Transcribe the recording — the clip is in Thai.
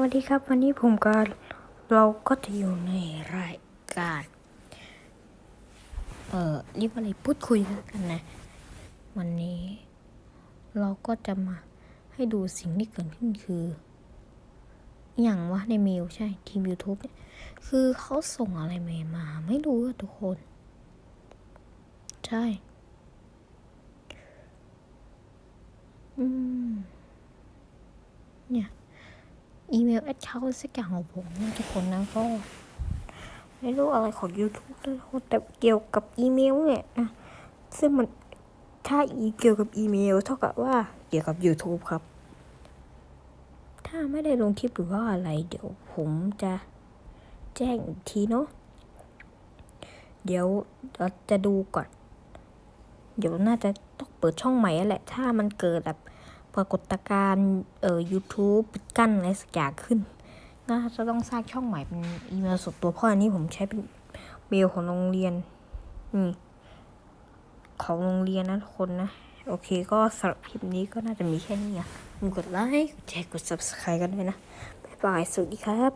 วัสดีครับ วันนี้ผมก็เราก็จะอยู่ในรายการเอ่อเรียกอะไรพูดคุยกันนะ วันนี้ เราก็จะมาให้ดูสิ่งที่เกิดขึ้นคือ อย่างวะในเมลใช่ทีม YouTube เนี่ยคือเขาส่งอะไรมามา ไม่รู้อะทุกคน ใช่ อืม เนี่ย อีเมลแอดเขาสักอย่างของผมนะทุกคนนะก็ไม่รู้อะไรของ YouTube ด้วยแต่เกี่ยวกับอีเมลเนี่ยนะซึ่งมันถ้าอีเกี่ยวกับอีเมลเท่ากับว่าเกี่ยวกับ YouTube ครับ ถ้าไม่ได้ลงคลิปหรือว่าอะไร เดี๋ยวผมจะแจ้งอีกทีเนาะเดี๋ยวเราจะดูก่อน เดี๋ยวน่าจะต้องเปิดช่องใหม่แหละ ถ้ามันเกิดแบบ ปรากฏการณ์เอ่อ YouTube ปิดกั้นอะไรสักอย่างขึ้นน่าจะต้องสร้างช่องใหม่เป็นอีเมลส่วนตัวเพราะอันนี้ผมใช้เป็นเบลของโรงเรียนนี่ของโรงเรียนนะทุกคนนะ โอเคก็สำหรับคลิปนี้ก็น่าจะมีแค่นี้อะกดไลค์กดแชร์กด subscribe กันด้วยนะ บ๊ายบาย สวัสดีครับ